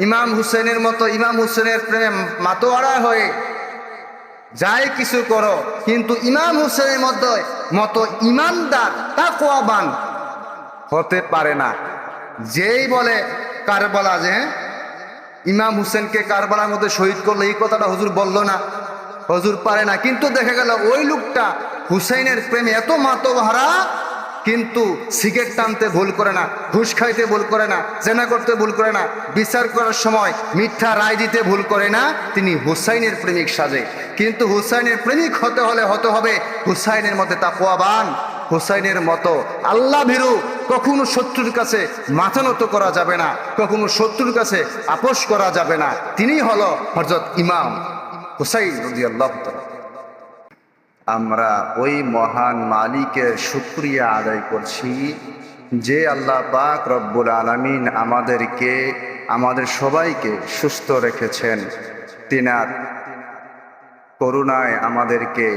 ইমাম হুসেনের মতো ইমাম হুসেনের প্রেমে মাতোয়ারা হয়ে যাই কিছু করো কিন্তু ইমাম হুসেনের মতো মতো ইমানদার তাকওয়াবান হতে পারে না। যেই বলে কারবালা যে হ্যাঁ, ইমাম হুসেনকে কারবালার মধ্যে শহীদ করল এই কথাটা হুজুর বলল না হজুর পারে না। কিন্তু দেখা গেল ওই লোকটা হুসেনের প্রেমে এত মাতোহারা কিন্তু সিগারেট টানতে ভুল করে না, ঘুষ খাইতে ভুল করে না, জেনা করতে ভুল করে না, বিচার করার সময় মিথ্যা রায় দিতে ভুল করে না, তিনি হুসাইনের প্রেমিক সাজে। কিন্তু হুসাইনের প্রেমিক হতে হলে হতে হবে হুসাইনের মধ্যে তাকওয়াবান। হুসাইনের মতো আল্লাহ ভীরু কখনো শত্রুর কাছে মাথা নত করা যাবে না, কখনো শত্রুর কাছে আপোষ করা যাবে না। তিনি হলো হজরত ইমাম হুসাইন রদি আল্লাহ আমরা ওই মহান মালিকের শুক্রিয়া আদায় করছি যে আল্লাহ পাক রব্বুল আলমিন আমাদেরকে, আমাদের সবাইকে সুস্থ রেখেছেন। তিনার করুণায় আমাদেরকে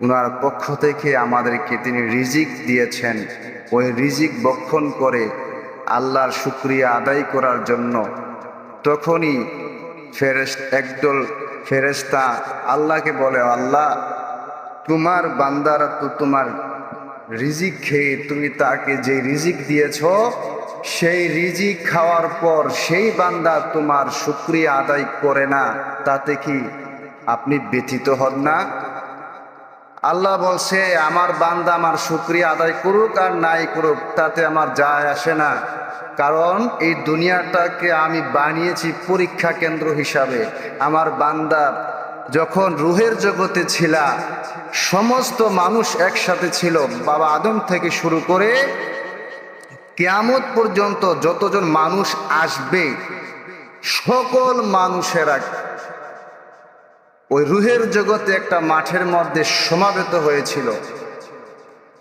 ওনার পক্ষ থেকে আমাদেরকে তিনি রিজিক দিয়েছেন। ওই রিজিক বক্ষণ করে আল্লাহর শুক্রিয়া আদায় করার জন্য তখনই ফেরেস একদল ফেরেস্তা আল্লাহকে বলে, আল্লাহ, তোমার বান্দারা তো তোমার রিজিক খেয়ে, তুমি তাকে যে রিজিক দিয়েছ, সেই রিজিক খাওয়ার পর সেই বান্দা তোমার শুক্রিয়া আদায় করে না। তাতে কি আপনি ব্যথিত হন না? আল্লাহ বলছে, আমার বান্দা আমার শুক্রিয়া আদায় করুক আর নাই করুক, তাতে আমার যায় আসে না। কারণ এই দুনিয়াটাকে আমি বানিয়েছি পরীক্ষা কেন্দ্র হিসাবে। আমার বান্দা যখন রুহের জগতে ছিল, সমস্ত মানুষ একসাথে ছিল। বাবা আদম থেকে শুরু করে কেয়ামত পর্যন্ত যতজন মানুষ আসবে, সকল মানুষেরা ওই রুহের জগতে একটা মাঠের মধ্যে সমাবেত হয়েছিল।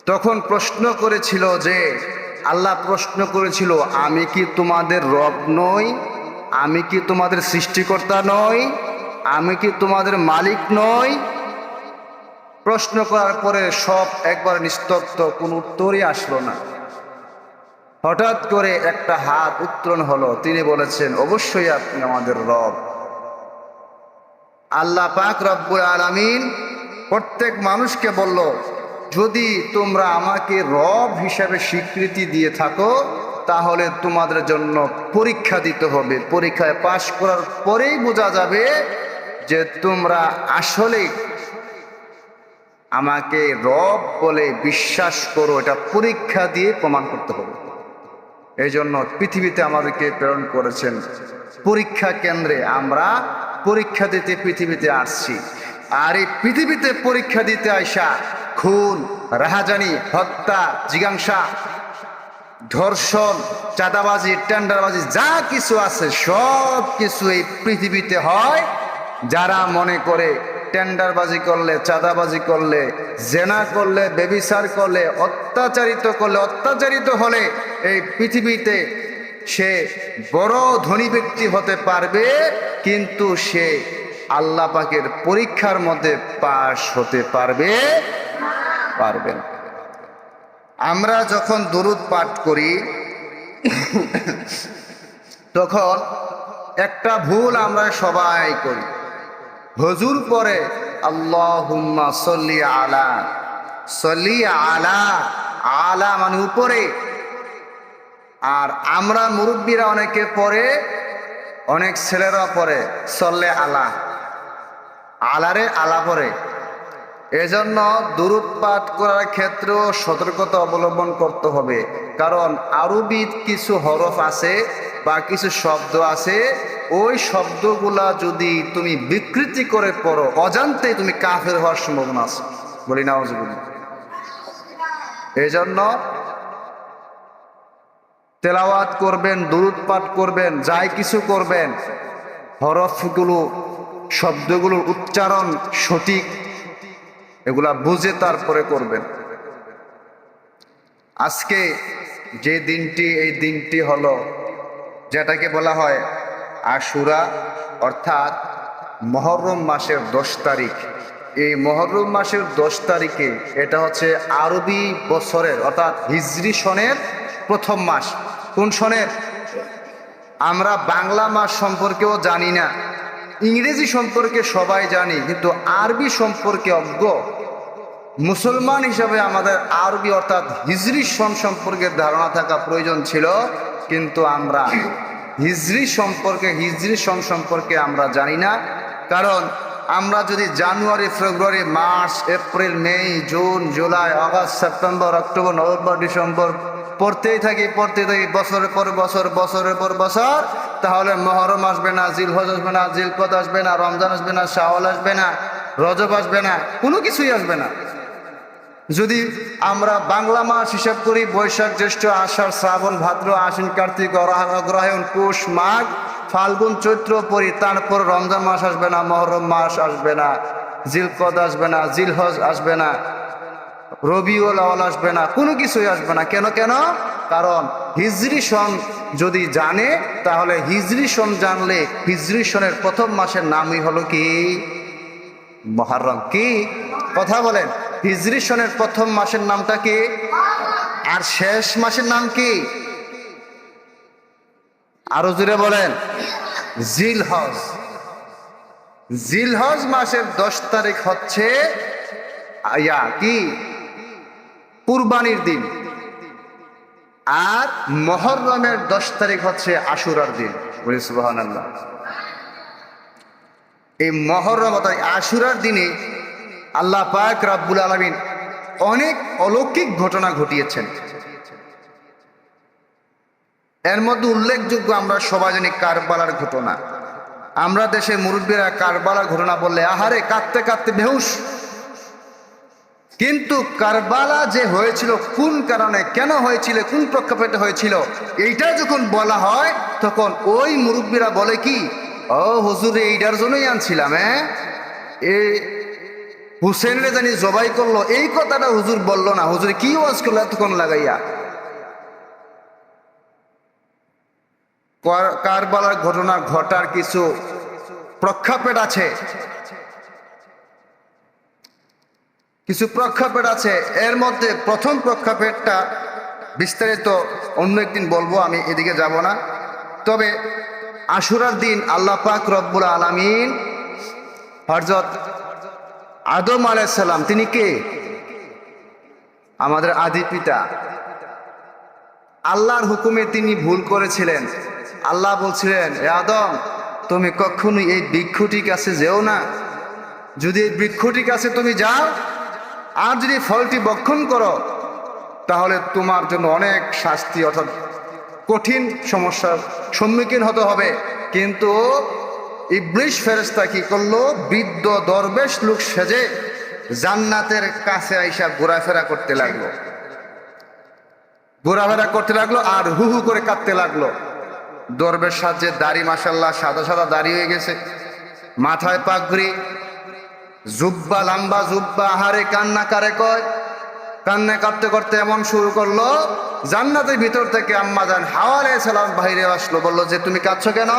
তখন প্রশ্ন করেছিল যে, আল্লাহ প্রশ্ন করেছিল, আমি কি তোমাদের রব নই? আমি কি তোমাদের সৃষ্টিকর্তা নই? আমি কি তোমাদের মালিক নই? প্রশ্ন করার পরে সব একবার নিস্তব্ধ, কোনো উত্তরই আসলো না। হঠাৎ করে একটা হাত উত্তরণ হলো। তিনি বলেছেন, অবশ্যই আপনি আমাদের রব। আল্লাহ পাক রব্বুল আলামিন প্রত্যেক মানুষকে বলল, যদি তোমরা আমাকে রব হিসাবে স্বীকৃতি দিয়ে থাকো, তাহলে তোমাদের জন্য পরীক্ষা দিতে হবে। পরীক্ষায় পাশ করার পরেই বোঝা যাবে যে তোমরা আসলে আমাকে রব বলে বিশ্বাস করো, এটা পরীক্ষা দিয়ে প্রমাণ করতে হবে। এই জন্য পৃথিবীতে আমাদেরকে প্রেরণ করেছেন পরীক্ষা কেন্দ্রে আমরা পরীক্ষা দিতে পৃথিবীতে আসছি। আর এই পৃথিবীতে পরীক্ষা দিতে আইসা খুন, রাহাজানি, হত্যা জিজ্ঞাসা ধর্ষণ, চাঁদাবাজি, টেন্ডারবাজি, যা কিছু আছে, সব কিছু এই পৃথিবীতে হয়। যারা মনে করে টেন্ডারবাজি করলে, চাঁদাবাজি করলে, জেনা করলে, বেবিচার করলে, অত্যাচারিত করলে, অত্যাচারিত হলে, এই পৃথিবীতে সে বড় ধনী ব্যক্তি হতে পারবে, কিন্তু সে আল্লাহ পাকের পরীক্ষার মধ্যে পাশ হতে পারবে পারবে না। আমরা যখন দরুদ পাঠ করি, তখন একটা ভুল আমরা সবাই করি। হজুর পরে আল্লাহ সল্লি আলা। সল্লি আলা আলা মানে উপরে। আর আমরা মুরব্বীরা অনেকে পরে অনেক ছেলেরা পরে সল্লে আলা। আলারে আলা পরে এজন্য দূরত পাঠ করার ক্ষেত্রেও সতর্কতা অবলম্বন করতে হবে। কারণ আরবির কিছু হরফ আছে বা কিছু শব্দ আছে, ওই শব্দগুলা যদি তুমি বিকৃতি করে পড়ো অজান্তে তুমি কাফের হওয়ার সম্ভাবনা আছে। বলি না এই জন্য তেলাওয়াত করবেন দূরত পাঠ করবেন, যাই কিছু করবেন, হরফগুলো, শব্দগুলোর উচ্চারণ সঠিক, এগুলা বুঝে তারপরে করবেন। আজকে যে দিনটি, এই দিনটি হলো যেটাকে বলা হয় আশুরা, অর্থাৎ মহরম মাসের দশ তারিখ। এই মহরম মাসের দশ তারিখে এটা হচ্ছে আরবি বছরের, অর্থাৎ হিজরি সনের প্রথম মাস। কোন সনের আমরা বাংলা মাস সম্পর্কেও জানি না, ইংরেজি সম্পর্কে সবাই জানি, কিন্তু আরবি সম্পর্কে অজ্ঞ। মুসলমান হিসাবে আমাদের আরবি অর্থাৎ হিজরি সন সম্পর্কে ধারণা থাকা প্রয়োজন ছিল, কিন্তু আমরা হিজরি সম্পর্কে, হিজরি সন সম্পর্কে আমরা জানি না। কারণ আমরা যদি January, February, March, April, May, June, July, August, September, October, November, December পড়তেই থাকি পড়তে থাকি, বছরের পর বছর, বছরের পর বছর, তাহলে মহরম আসবে না, জিলহজ আসবে না জিলকদ আসবে না, রমজান আসবে না, শাওয়াল আসবে না, রজব আসবে না, কোনো কিছুই আসবে না। যদি আমরা বাংলা মাস হিসাব করি, বৈশাখ, জ্যৈষ্ঠ, আষাঢ়, শ্রাবণ, ভাদ্র, আশ্বিন, কার্তিক অগ্রহ- অগ্রহায়ণ, পুষ, মাঘ, ফাল্গুন, চৈত্র, পরি, তারপর রমজান মাস আসবে না, মহরম মাস আসবে না জিলকদ আসবে না, জিলহজ আসবে না। রবিউল আওয়াল আসবে না, কোনো কিছুই আসবে না। কেন কেন? কারণ হিজরি সন যদি জানে, তাহলে হিজরি সন জানলে হিজরি সনের প্রথম মাসের নামই হলো কি? মহারম। কি? কথা বলেন। হিজরি সনের প্রথম মাসের নামটা কি? আর শেষ মাসের নাম কি? আরও জুড়ে বলেন। জিলহজ। জিলহজ মাসের দশ তারিখ হচ্ছে ইয়া কি? কুরবানির দিন। আর মহরমের দশ তারিখ হচ্ছে আশুরার দিন। বলি সুবাহান আল্লাহ এই মহরম আশুরার দিনে আল্লাহ পাক রাব্বুল আলমিন অনেক অলৌকিক ঘটনা ঘটিয়েছেন। এর মধ্যে উল্লেখযোগ্য আমরা সবাই জানি কারবালার ঘটনা। আমরা দেশে মুরব্বীরা কারবালার ঘটনা বললে, আহারে, কাঁদতে কাঁদতে বেহুশ। কিন্তু কারবালা যে হয়েছিল, কোন কারণে, কেন হয়েছিল, কোন প্রক্ষেপে হয়েছিল এইটা যখন বলা হয়, তখন ওই মুরব্বীরা বলে কি, ও হুজুর, এইটার জন্যই আনছিলাম হ্যাঁ? এ হুসেনরে জানি জবাই করল, এই কথাটা হুজুর বলল না। হুজুর, কি ওয়াজ করল এতক্ষণ লাগাইয়া? কারবালার ঘটনা ঘটার কিছু প্রক্ষেপেট আছে। কিছু প্রক্ষেপেট আছে। এর মধ্যে প্রথম প্রক্ষেপেটটা বিস্তারিত অন্য একদিন বলব, আমি এদিকে যাব না। তবে আশুরার দিন আল্লাহ পাক রব্বুল আলামিন হরজত আদম আলাইসাল্লাম তিনি কে? আমাদের আদি পিতা। আল্লাহর হুকুমে তিনি ভুল করেছিলেন। আল্লাহ বলছিলেন, এ আদম, তুমি কখনো এই বৃক্ষটির কাছে যেও না। যদি এই বৃক্ষটির কাছে তুমি যাও আর যদি ফলটি বক্ষণ করো, তাহলে তোমার জন্য অনেক শাস্তি, অর্থাৎ কঠিন সমস্যার সম্মুখীন হতে হবে। কিন্তু ইবলিশ ফেরেস্তা কি করল? বৃদ্ধ দরবেশ লোক সেজে জান্নাতের কাছে আইসা ঘোরাফেরা করতে লাগল। ঘোরাফেরা করতে লাগল আর হু হু করে কাঁদতে লাগল। দরবেশ সাহায্যে দাড়ি মাসাল্লাহ সাদা সাদা দাড়ি হয়ে গেছে। মাথায় পাগড়ি জুব্বা লাম্বা জুব্বা হারে কান্না কারে কয়? কান্না কাঁদতে করতে এমন শুরু করল, জান্নাতের ভিতর থেকে আম্মা যান হাওয়ালে সালাম বাইরে আসলো, বলল যে, তুমি কাঁদছো কেন?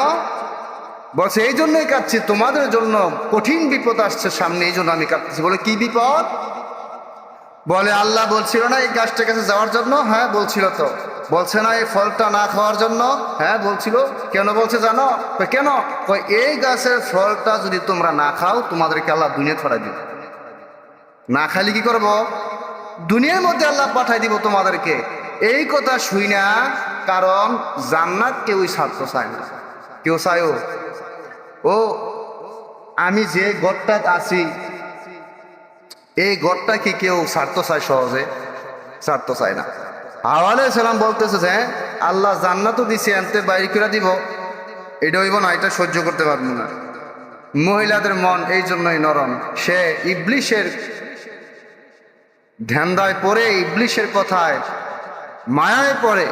বলছে, এই জন্যই কাঁদছি, তোমাদের জন্য কঠিন বিপদ আসছে সামনে, এই জন্য আমি কাঁদছি বলে, কি বিপদ? বলে, আল্লাহ বলছিল না এই গাছটার কাছে যাওয়ার জন্য? হ্যাঁ বলছিল তো। বলছে না এই ফলটা না খাওয়ার জন্য? হ্যাঁ বলছিল। কেন বলছে জানো? কেন? এই গাছের ফলটা যদি তোমরা না খাও, তোমাদেরকে আল্লাহ দুনিয়া ছড়াই দিব। না খালি কি করব? দুনিয়ার মধ্যে আল্লাহ পাঠাই দিব তোমাদেরকে। এই কথা শুই না, কারণ জান্নাত কেউই ছাড়তে চায় না। কেউ চায়ও ও? আমি যে গড়টাত আছি, এই গড়টা কি কেউ ছাড়তে চায়? সহজে ছাড়তে চায় না। আওয়ালে সালাম বলতেছে যে আল্লাহ জান্নাতও দিছে, আনতে বাইরে করে দিব? এটা হইব না, এটা সহ্য করতে পারব না। মহিলাদের মন এই জন্যই নরম। সে ইবলিশের ধ্যানদায় পড়ে, ইবলিশের কথায় মায়ায় পড়ে,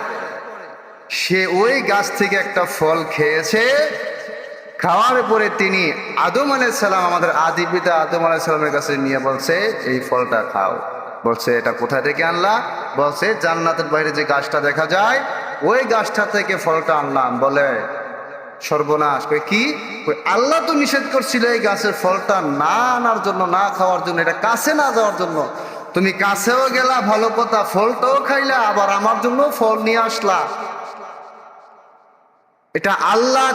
সে ওই গাছ থেকে একটা ফল খেয়েছে। খাওয়ার পরে তিনি আদম আলাইসাল্লাম আমাদের আদি পিতা আদম আলাইসাল্লামের কাছে নিয়ে বলছে, এই ফলটা খাও। বলছে, এটা কোথায় থেকে আনলা? বলছে, জান্নাতের বাইরে যে গাছটা দেখা যায়, ওই গাছটা থেকে ফলটা আনলাম। বলে, সর্বনাশ। কই, কি? আল্লাহ তো নিষেধ করছিল এই গাছের ফলটা না আনার জন্য, না খাওয়ার জন্য, এটা কাছে না যাওয়ার জন্য। তুমি কাছেও গেলা, ভালো কথা, ফলটাও খাইলা, আবার আমার জন্য ফল নিয়ে আসলা। এটা আল্লাহ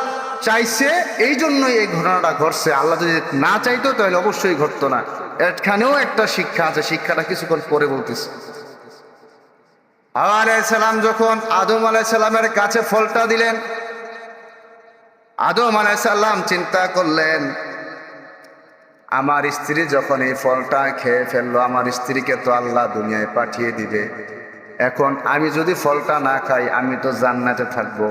চাইছে এই জন্যই এই ঘটনাটা ঘটছে। আল্লাহ যদি না চাইতো, তাহলে অবশ্যই ঘটতো না। এখানেও একটা শিক্ষা আছে, শিক্ষাটা কিছুক্ষণ পরে বলতেছে। হাওয়া আলাইসাল্লাম যখন আদম আলাইসাল্লামের কাছে ফলটা দিলেন, আদম আলাইসাল্লাম চিন্তা করলেন, আমার স্ত্রী যখন এই ফলটা খেয়ে ফেলল, আমার স্ত্রীকে তো আল্লাহ দুনিয়ায় পাঠিয়ে দিবে। এখন আমি যদি ফলটা না খাই, আমি তো জান্নাতে থাকব।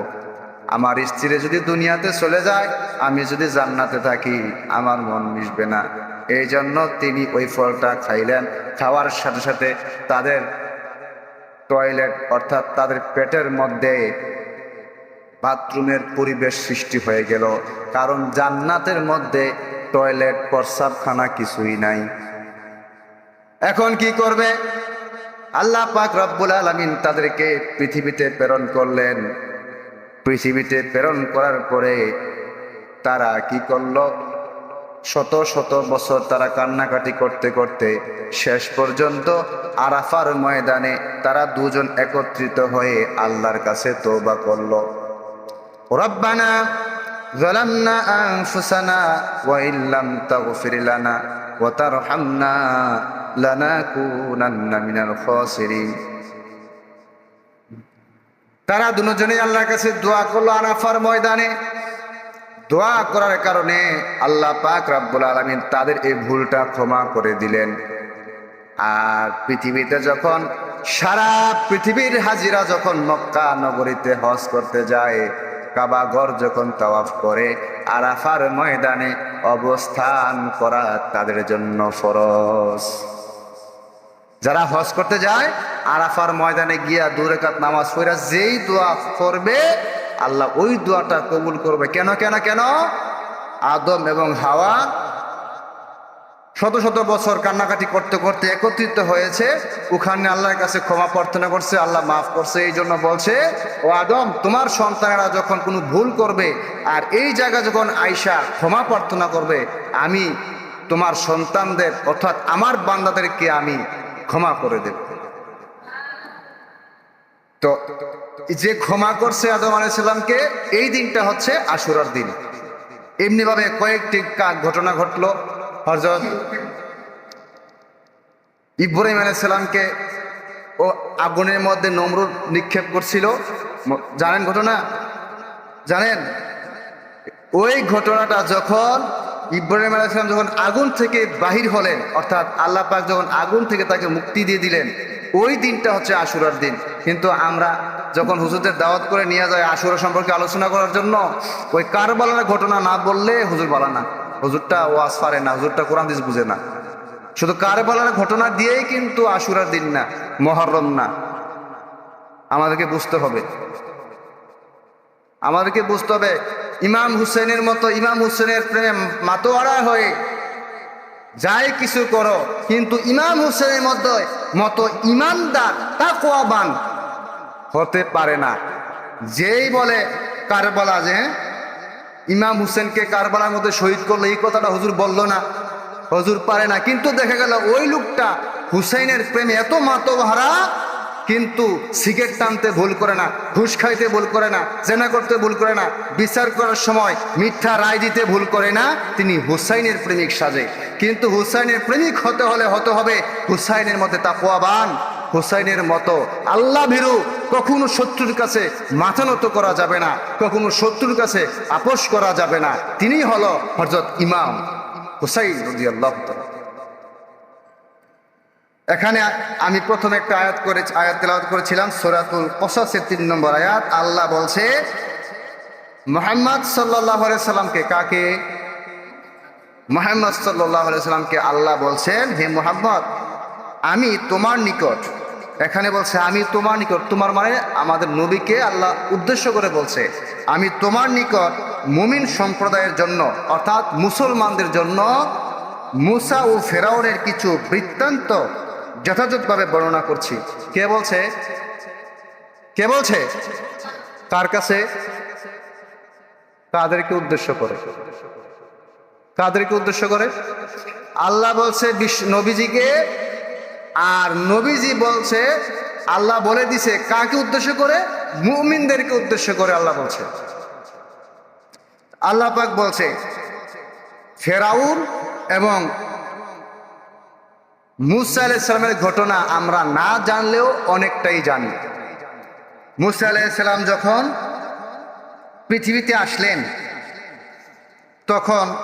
আমার স্ত্রী যদি দুনিয়াতে চলে যায়, আমি যদি জান্নাতে থাকি, আমার মন মিশবে না। এই জন্য তিনি ওই ফলটা খাইলেন। খাওয়ার সাথে সাথে তাদের টয়লেট অর্থাৎ তাদের পেটের মধ্যে বাথরুমের পরিবেশ সৃষ্টি হয়ে গেল। কারণ জান্নাতের মধ্যে টয়লেট প্রস্রাবখানা কিছুই নাই। এখন কি করবে? আল্লাহ পাক রব্বুল আলমিন তাদেরকে পৃথিবীতে প্রেরণ করলেন। পৃথিবীতে প্রেরণ করার পরে তারা কি করলো শত শত বছর তারা কান্নাকাটি করতে করতে শেষ পর্যন্ত আরাফার ময়দানে তারা দুজন একত্রিত হয়ে আল্লাহর কাছে তোবা করলো রব্বানা ظلمنا أنفسنا وإن لم تغفر لنا وترحمنا لنكونن من الخاسرين তারা দুজনেই আল্লাহর কাছে দোয়া করল আরাফার ময়দানে। দোয়া করার কারণে আল্লাহ পাক রাব্বুল আলমিন তাদের এই ভুলটা ক্ষমা করে দিলেন। আর পৃথিবীতে যখন, সারা পৃথিবীর হাজিরা যখন মক্কা নগরীতে হজ করতে যায় কাবাগর যখন তাওয়াফ করে, আরাফার ময়দানে অবস্থান করা তাদের জন্য ফরজ। যারা হজ করতে যায়, আরাফার ময়দানে গিয়া দুরেকাত নামাজ পড়া যেই দোয়া করবে, আল্লাহ ওই দোয়াটা কবুল করবে। কেন কেন কেন? আদম এবং হাওয়া শত শত বছর কান্নাকাটি করতে করতে একত্রিত হয়েছে। ওখানে আল্লাহর কাছে ক্ষমা প্রার্থনা করছে, আল্লাহ মাফ করছে, এই জন্য বলছে, ও আদম, তোমার সন্তানেরা যখন কোনো ভুল করবে আর এই জায়গা যখন আয়সা ক্ষমা প্রার্থনা করবে, আমি তোমার সন্তানদের, অর্থাৎ আমার বান্দাদেরকে আমি ক্ষমা করে দেব। তো যে ক্ষমা করছে আদম আলাইসাল্লামকে এই দিনটা হচ্ছে আশুরার দিন। এমনিভাবে কয়েকটি ঘটনা ঘটলো। হজরত ইব্রাহিম আলাইসাল্লামকে ও আগুনের মধ্যে নমরুদ নিক্ষেপ করছিল। জানেন ঘটনা? জানেন? ওই ঘটনাটা যখন ইব্রাহিম আলাইসালাম যখন আগুন থেকে বাহির হলেন, অর্থাৎ আল্লাহ পাক যখন আগুন থেকে তাকে মুক্তি দিয়ে দিলেন, ওই দিনটা হচ্ছে আশুরার দিন। কিন্তু আমরা যখন হুজুরদের দাওয়াত করে নিয়ে যায় আশুরা সম্পর্কে আলোচনা করার জন্য, ওই কারবালার ঘটনা না বললে হুজুর বলা না। হুজুরটা ওয়াজ পারে না, হুজুরটা কোরআন দিস বুঝে না। শুধু কারবালার ঘটনা দিয়েই কিন্তু আশুরার দিন না, মহরম না। আমাদেরকে বুঝতে হবে। আমাদেরকে বুঝতে হবে ইমাম হুসেনের মতো ইমাম হুসেনের প্রেমে মাতোয়ারা হয়ে যাই কিছু করো, কিন্তু ইমাম হুসেনের মধ্যে মতো ইমানদার তা কোয়াবান হতে পারে না। যেই বলে কারবালা যে ইমাম হুসেনকে কারবালার মধ্যে শহীদ করল এই কথাটা হুজুর বলল না। হুজুর পারে না। কিন্তু দেখা গেল ওই লোকটা হুসেনের প্রেমে এত মাতোহারা কিন্তু সিগারেট টানতে ভুল করে না, ঘুষ খাইতে ভুল করে না, জেনা করতে ভুল করে না, বিচার করার সময় মিথ্যা রায় দিতে ভুল করে না, তিনি হুসাইনের প্রেমিক সাজে। কিন্তু হুসাইনের প্রেমিক হতে হলে হতে হবে হুসাইনের মধ্যে তাকোয়াবান হুসাইনের মতো আল্লাহ ভীরু কখনো শত্রুর কাছে মাথা নত করা যাবে না, কখনো শত্রুর কাছে আপোষ করা যাবে না। তিনি হলো হজরত ইমাম হুসাইন রদি আল্লাহ এখানে আমি প্রথমে একটা আয়াত করে আয়াত তেলাওয়াত করেছিলাম, সোরাতুল কসাসের তিন নম্বর আয়াত। আল্লাহ বলছে, মোহাম্মদ সাল্লাহ সাল্লামকে কাকে? মোহাম্মদ সাল্লাহ সাল্লামকে আল্লাহ বলছেন, হে মোহাম্মদ, আমি তোমার নিকট, এখানে বলছে, আমি তোমার নিকট, তোমার মানে আমাদের নবীকে আল্লাহ উদ্দেশ্য করে বলছে, আমি তোমার নিকট মুমিন সম্প্রদায়ের জন্য, অর্থাৎ মুসলমানদের জন্য মুসা ও ফেরাউনের কিছু বৃত্তান্ত যথাযথভাবে বর্ণনা করছি। কে বলছে? কে বলছে? কার কাছে? কাদেরকে উদ্দেশ্য করে? কাদেরকে উদ্দেশ্য করে? আল্লাহ বলছে নবীজিকে, আর নবীজি বলছে, আল্লাহ বলে দিছে কাকে উদ্দেশ্য করে? মুমিনদেরকে উদ্দেশ্য করে আল্লাহ বলছে। আল্লাহ পাক বলছে, ফেরাউন এবং মুসা আলাইসালামের ঘটনা আমরা না জানলেও অনেকটাই জানি। মুসা আলাইসাল্লাম যখন পৃথিবীতে আসলেন, তখন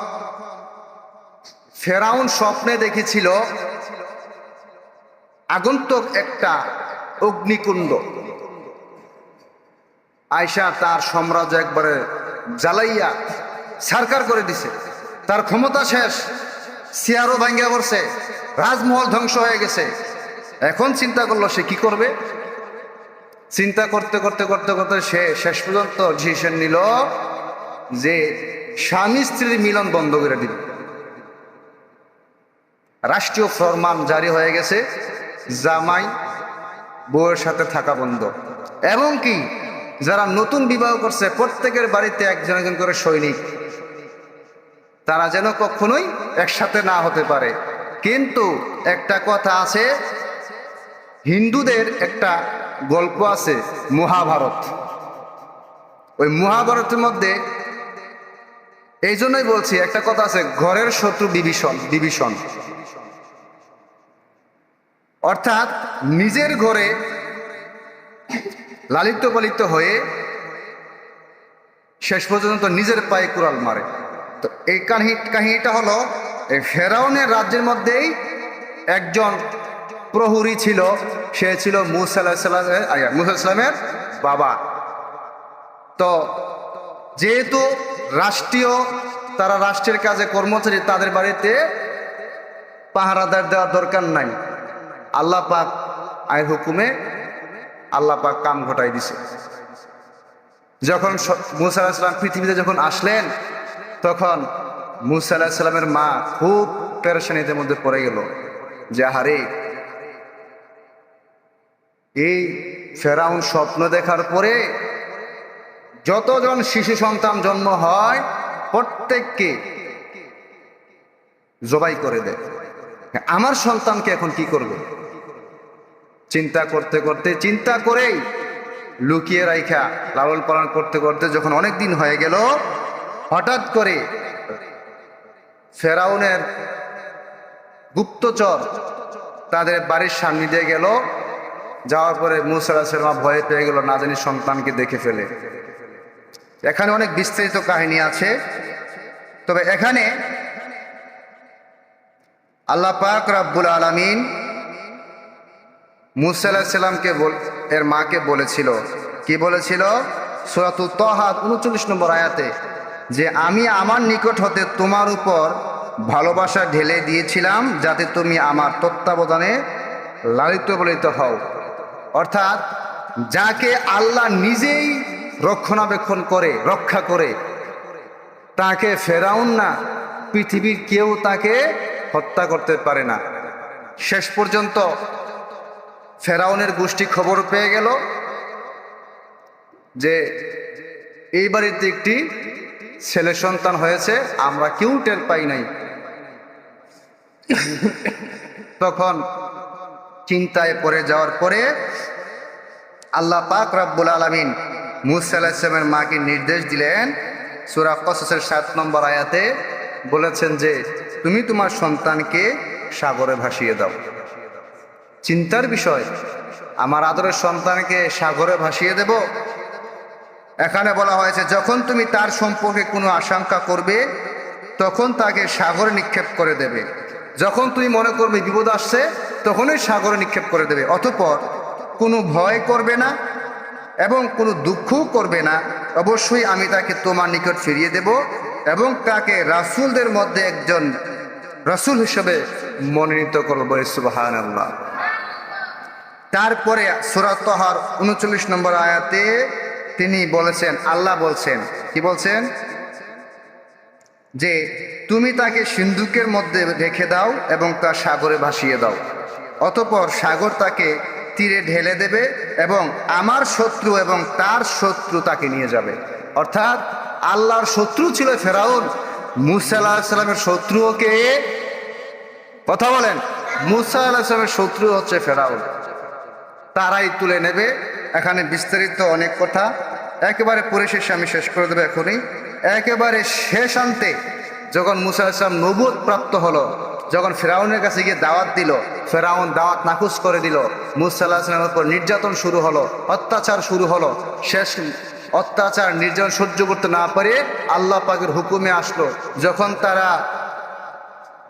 ফেরাউন স্বপ্নে দেখেছিল আগন্তুক একটা অগ্নিকুণ্ড। আয়সা তার সাম্রাজ্য একবারে জ্বালাইয়া সারকার করে দিছে। তার ক্ষমতা শেষ। সিয়ারও ভাঙ্গিয়া পড়ছে। রাজমহল ধ্বংস হয়ে গেছে। এখন চিন্তা করল সে কি করবে? চিন্তা করতে করতে করতে করতে সে শেষ পর্যন্ত ডিসিশন নিল যে স্বামী স্ত্রীর মিলন বন্ধ করে দিবে। রাষ্ট্রীয় ফরমান জারি হয়ে গেছে। জামাই বউয়ের সাথে থাকা বন্ধ। এবং কি যারা নতুন বিবাহ করছে, প্রত্যেকের বাড়িতে একজন একজন করে সৈনিক। তারা যেন কখনোই একসাথে না হতে পারে। কিন্তু একটা কথা আছে, হিন্দুদের একটা গল্প আছে, মহাভারত। ওই মহাভারতের মধ্যে এই জন্যই বলছি, একটা কথা আছে, ঘরের শত্রু বিভীষণ বিভীষণ। অর্থাৎ নিজের ঘরে লালিত পালিত হয়ে শেষ পর্যন্ত নিজের পায়ে কুড়াল মারে। তো এই কাহিনী কাহিনীটা হলো, এই ফেরাউনের রাজ্যের মধ্যেই একজন প্রহরী ছিল। সে ছিল মুসা আলাহিসাল্লামের বাবা। তো যেহেতু রাষ্ট্রীয়, তারা রাষ্ট্রের কাজে কর্মচারী, তাদের বাড়িতে পাহারাদার দেওয়ার দরকার নাই। আল্লাহ পাক আয়ের হুকুমে আল্লাহ পাক কাম ঘটাই দিছে। যখন মুসা পৃথিবীতে যখন আসলেন তখন মুসা আলাহিসাল্লামের মা খুব পেরেশানিতে মধ্যে পড়ে গেল যে হারে এই ফেরাউন স্বপ্ন দেখার পরে যতজন শিশু সন্তান জন্ম হয়, প্রত্যেককে জবাই করে দেয়। আমার সন্তানকে এখন কি করবে? চিন্তা করতে করতে, চিন্তা করেই লুকিয়ে রাইখা লালন পালন করতে করতে যখন অনেক দিন হয়ে গেল হঠাৎ করে ফেরাউনের গুপ্তচর তাদের বাড়ির সামনে দিয়ে গেল। যাওয়ার পরে মুসাল্লাহ ভয়ে পেয়ে গেল, না জানি সন্তানকে দেখে ফেলে। এখানে অনেক বিস্তারিত কাহিনী আছে। তবে এখানে আল্লাহ পাক রাব্বুল আলামিন মুসা আলাহিসাল্লামকে এর মাকে বলেছিল। কি বলেছিল? সুরাতু তহাত উনচল্লিশ নম্বর আয়াতে যে আমি আমার নিকট হতে তোমার উপর ভালোবাসা ঢেলে দিয়েছিলাম যাতে তুমি আমার তত্ত্বাবধানে লালিত পালিত হও। অর্থাৎ যাকে আল্লাহ নিজেই রক্ষণাবেক্ষণ করে, রক্ষা করে, তাকে ফেরাউন না, পৃথিবীর কেউ তাকে হত্যা করতে পারে না। শেষ পর্যন্ত ফেরাউনের গোষ্ঠী খবর পেয়ে গেল যে এই বাড়িতে একটি ছেলে সন্তান হয়েছে, আমরা কেউ টের পাই নাই। তখন চিন্তায় পড়ে যাওয়ার পরে আল্লাহ পাক রাব্বুল আলমিন মুসা আলাহিসের মাকে নির্দেশ দিলেন, সুরা কসের সাত নম্বর আয়াতে বলেছেন যে, তুমি তোমার সন্তানকে সাগরে ভাসিয়ে দাও। চিন্তার বিষয়, আমার আদরের সন্তানকে সাগরে ভাসিয়ে দেব? এখানে বলা হয়েছে, যখন তুমি তার সম্পর্কে কোনো আশঙ্কা করবে, তখন তাকে সাগরে নিক্ষেপ করে দেবে। যখন তুমি মনে করবে বিপদ আসছে, তখনই সাগরে নিক্ষেপ করে দেবে। অতপর কোনো ভয় করবে না এবং কোনো দুঃখও করবে না। অবশ্যই আমি তাকে তোমার নিকট ফিরিয়ে দেব এবং তাকে রাসূলদের মধ্যে একজন রাসূল হিসেবে মনোনীত করব তারপরে সুরাতহার উনচল্লিশ নম্বর আয়াতে তিনি বলেছেন, আল্লাহ বলছেন। কি বলছেন? যে, তুমি তাকে সিন্ধুকের মধ্যে রেখে দাও এবং তা সাগরে ভাসিয়ে দাও। অতপর সাগর তাকে তীরে ঢেলে দেবে এবং আমার শত্রু এবং তার শত্রু তাকে নিয়ে যাবে। অর্থাৎ, আল্লাহর শত্রু ছিল ফেরাউন। মুসা আল্লাহ সাল্লামের শত্রুও কে? কথা বলেন। মুসা আল্লাহ সাল্লামের শত্রু হচ্ছে ফেরাউন। তারাই তুলে নেবে এখানে বিস্তারিত অনেক কথা। একেবারে পরিশেষে আমি শেষ করে দেবো এখনই। একেবারে শেষ আনতে যখন মুসা ইসলাম নবুত প্রাপ্ত হলো, যখন ফেরাউনের কাছে গিয়ে দাওয়াত দিল, ফেরাউন দাওয়াত নাকুচ করে দিল, মুসা আল্লাহ ইসলামের উপর নির্যাতন শুরু হলো, অত্যাচার শুরু হলো, শেষ অত্যাচার নির্যাতন সহ্য করতে না পারে আল্লাহ পাকের হুকুমে আসলো। যখন তারা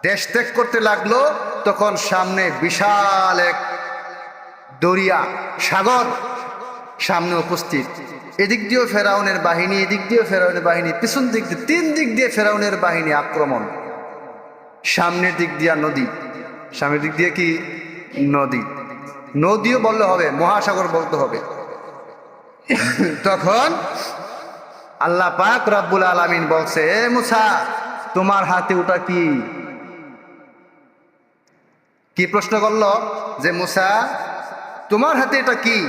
দেশ ত্যাগ করতে লাগল, তখন সামনে বিশাল এক দরিয়া, সাগর সামনে উপস্থিত। এদিক দিয়েও ফেরাউনের বাহিনী, এদিক দিয়েও ফেরাউনের বাহিনী, পিছন দিক দিয়ে, তিন দিক দিয়ে ফেরাউনের বাহিনী আক্রমণ। সামনের দিক দিয়া নদী। সামনের দিক দিয়ে কি? নদী। নদীও বললে হবে, মহাসাগর বলতে হবে। তখন আল্লাহ পাক রব্বুল আলামিন বলছে, এ মুসা, তোমার হাতে ওটা কি? কি প্রশ্ন করল? যে মুসা, তোমার হাতে এটা কি?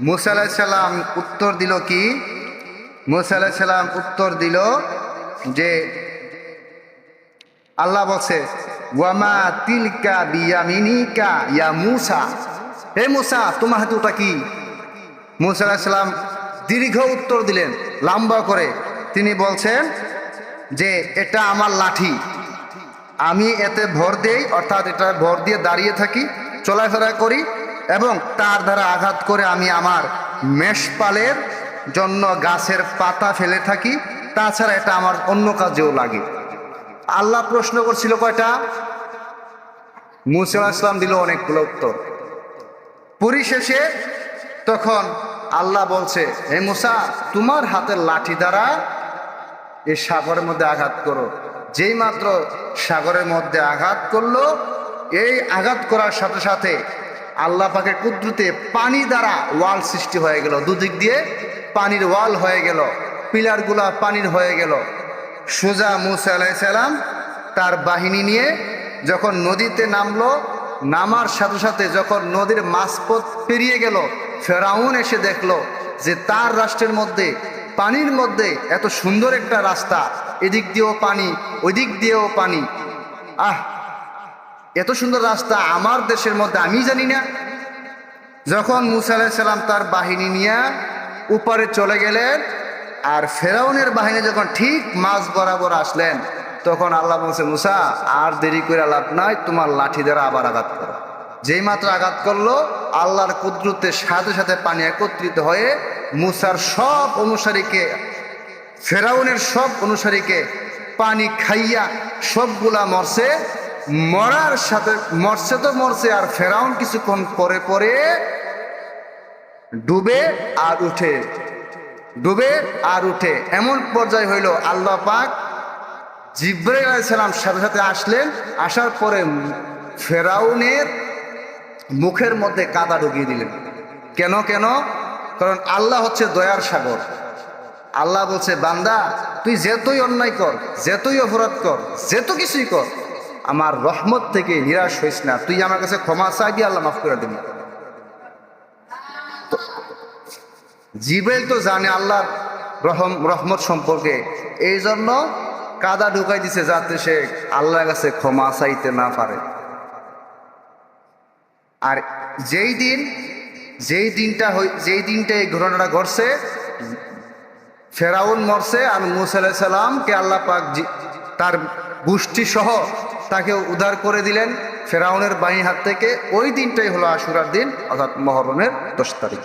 মুসা আলাহিসাল্লাম উত্তর দিল কি? মুসা আলাহিসাল্লাম উত্তর দিল যে আল্লাহ বলছে, ওয়ামা তিলকা বিয়ামিনিকা ইয়া মুসা। হে মুসা, তোমার হাতে ওটা কি? মুসা আলাহিসাল্লাম দীর্ঘ উত্তর দিলেন, লম্বা করে। তিনি বলছেন যে, এটা আমার লাঠি। আমি এতে ভর দেই, অর্থাৎ এটা ভর দিয়ে দাঁড়িয়ে থাকি, চলাফেরা করি এবং তার দ্বারা আঘাত করে আমি আমার মেষপালের জন্য গাছের পাতা ফেলে থাকি। তাছাড়া এটা আমার অন্য কাজেও লাগে। আল্লাহ প্রশ্ন করছিল কয়টা? মুসা ইসলাম দিল অনেকগুলো উত্তর। পরিশেষে তখন আল্লাহ বলছে, হে মুসা, তোমার হাতের লাঠি দ্বারা এই সাগরের মধ্যে আঘাত করো। যেই মাত্র সাগরের মধ্যে আঘাত করল, এই আঘাত করার সাথে সাথে আল্লাহ পাকের কুদ্রুতে পানি দ্বারা ওয়াল সৃষ্টি হয়ে গেল। দুদিক দিয়ে পানির ওয়াল হয়ে গেল, পিলারগুলা পানির হয়ে গেল। সোজা মুসা আলাইসাল্লাম তার বাহিনী নিয়ে যখন নদীতে নামলো, নামার সাথে সাথে যখন নদীর মাঝপথ পেরিয়ে গেল, ফেরাউন এসে দেখল যে তার রাষ্ট্রের মধ্যে, পানির মধ্যে এত সুন্দর একটা রাস্তা। এদিক দিয়েও পানি ওই দিক দিয়েও পানি। আহ এত সুন্দর রাস্তা আমার দেশের মধ্যে আমি জানি না। যখন মুসা আলাহিসাল্লাম তার বাহিনী নিয়ে উপরে চলে গেলেন আর ফেরাউনের বাহিনী যখন ঠিক মাঝ বরাবর আসলেন, তখন আল্লাহ বলছে, মুসা, আর দেরি করে লাভ নাই, তোমার লাঠি দ্বারা আবার আঘাত করো। যেই মাত্র আঘাত করল, আল্লাহর কুদ্রুতের সাথে সাথে পানি একত্রিত হয়ে মুসার সব অনুসারীকে, ফেরাউনের সব অনুসারীকে পানি খাইয়া সবগুলা মরছে। মরার সাথে মরছে তো মরছে, আর ফেরাউন কিছুক্ষণ পরে পরে ডুবে আর উঠে, ডুবে আর উঠে। এমন পর্যায়ে হইল, আল্লাহ পাক জিব্রাইল আলাইসালাম সাথে সাথে আসলেন, আসার পরে ফেরাউনের মুখের মধ্যে কাদা ঢুকিয়ে দিলেন। কেন কেন? কারণ আল্লাহ হচ্ছে দয়ার সাগর। আল্লাহ বলছে, বান্দা, তুই যেতই অন্যায় কর, যেতই অপরাধ কর, যেত কিছুই কর আমার রহমত থেকে নিরাশ হইস না। তুই আমার কাছে ক্ষমা চাই দিয়ে আল্লাহ মাফ করে দিবি। জিবেল তো জানে আল্লাহর রহম, রহমত সম্পর্কে। এই জন্য কাদা ঢুকাই দিছে যাতে সে আল্লাহর কাছে ক্ষমা চাইতে না পারে। আর যেই দিন, যেই দিনটা যেই দিনটা এই ঘটনাটা ঘটছে, ফেরাউন মরছে আর মুসা সাল্লামকে আল্লাহ পাক তার গোষ্ঠী সহ তাকে উদ্ধার করে দিলেন ফেরাউনের বাহিনী হাত থেকে। ওই দিনটাই হলো আশুরার দিন, অর্থাৎ মহরমের দশ তারিখ।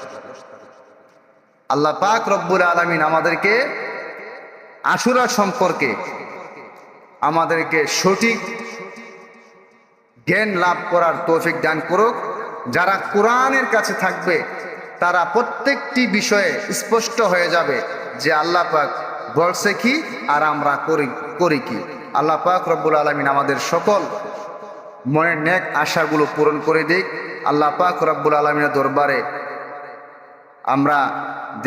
আল্লাহ পাক রব্বুল আলমিন আমাদেরকে আশুরা সম্পর্কে আমাদেরকে সঠিক জ্ঞান লাভ করার তৌফিক দান করুক। যারা কোরআনের কাছে থাকবে, তারা প্রত্যেকটি বিষয়ে স্পষ্ট হয়ে যাবে যে আল্লাহ পাক বলছে কি আর আমরা করি করি কি। আল্লাহ পাক রব্বুল আলমিন আমাদের সকল মনের নেক আশাগুলো পূরণ করে দিক। আল্লাহ পাক রব্বুল আলমিনের দরবারে আমরা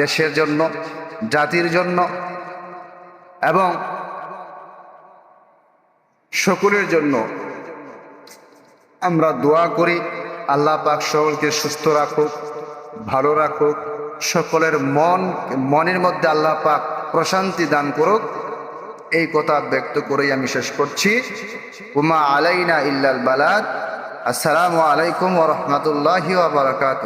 দেশের জন্য, জাতির জন্য এবং সকলের জন্য আমরা দোয়া করি, আল্লাহ পাক সকলকে সুস্থ রাখুক, ভালো রাখুক, সকলের মন, মনের মধ্যে আল্লাহ পাক প্রশান্তি দান করুক। এই কথা ব্যক্ত করেই আমি শেষ করছি। উমা আলাইনা ইল্লাল বালাদ। আসসালামু আলাইকুম ওরহমতুল্লাহি ওবরাকাত